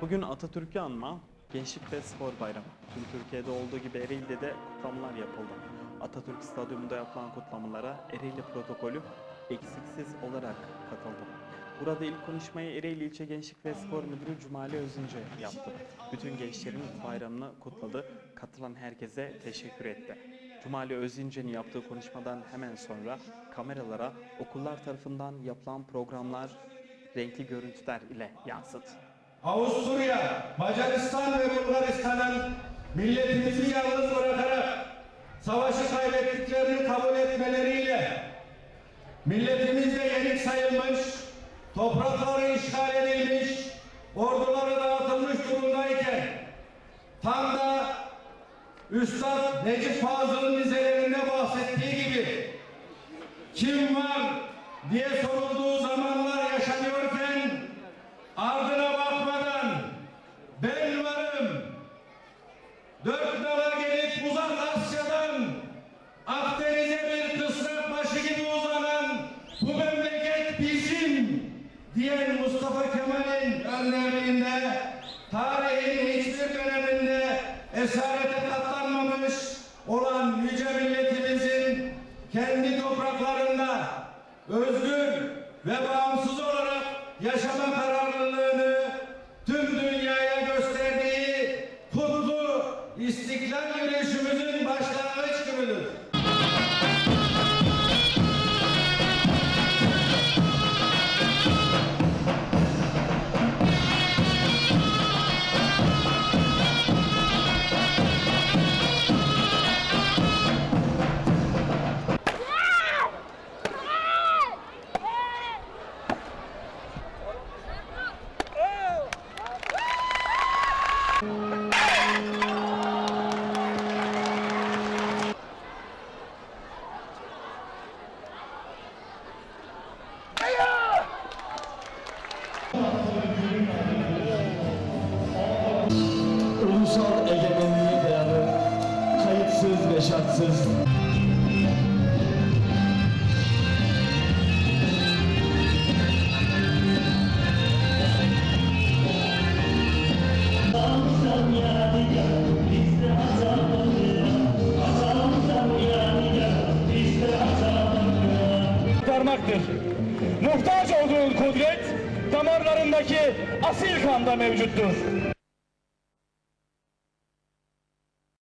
Bugün Atatürk'ü anma, Gençlik ve Spor Bayramı. Tüm Türkiye'de olduğu gibi Ereğli'de de kutlamalar yapıldı. Atatürk Stadyumunda yapılan kutlamalara Ereğli protokolü eksiksiz olarak katıldı. Burada ilk konuşmayı Ereğli İlçe Gençlik ve Spor Müdürü Cumali Özünce yaptı. Bütün gençlerin bayramını kutladı, katılan herkese teşekkür etti. Cumali Özünce'nin yaptığı konuşmadan hemen sonra kameralara okullar tarafından yapılan programlar renkli görüntüler ile yansıdı. Avusturya, Macaristan ve Bulgaristan'ın milletimizi yalnız bırakarak savaşı kaybettiklerini kabul etmeleriyle milletimizde yenik sayılmış, toprakları işgal edilmiş, orduları dağıtılmış durumdayken tam da Üstad Necip Fazıl'ın dizelerinde bahsettiği gibi kim var diye sorulduğu zamanlar diyen Mustafa Kemal'in önderliğinde tarihin hiçbir döneminde esarete katlanmamış olan yüce milletimizin kendi topraklarında özgür ve bağımsız olarak yaşama kararlılığını ulusal egemenliğe dayalı, kayıtsız ve şartsız kurtarmaktır. Muhtaç olduğun kudret damarlarındaki asil kanda mevcuttur.